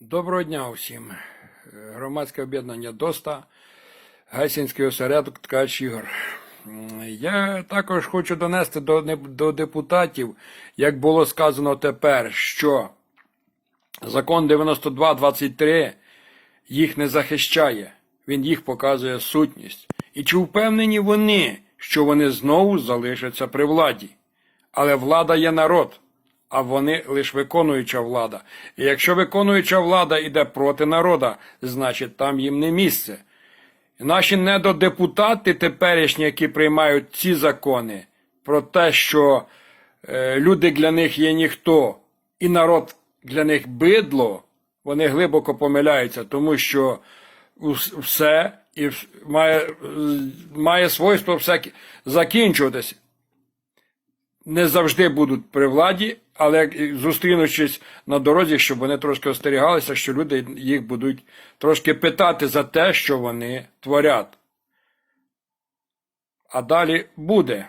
Доброго дня усім. Громадське об'єднання ДОСТА, Гайсінський осередок Ткач Ігор. Я також хочу донести до, до депутатів, як було сказано тепер, що закон 92.23 їх не захищає, він їх показує сутність. І чи впевнені вони, що вони знову залишаться при владі? Але влада є народ, а вони лише виконуюча влада. І якщо виконуюча влада йде проти народа, значить там їм не місце. І наші недодепутати теперішні, які приймають ці закони, про те, що е, люди для них є ніхто, і народ для них бидло, вони глибоко помиляються, тому що все і має, має свойство все кі- закінчуватися не завжди будуть при владі, але зустрінучись на дорозі, щоб вони трошки остерігалися, що люди їх будуть трошки питати за те, що вони творять. А далі буде.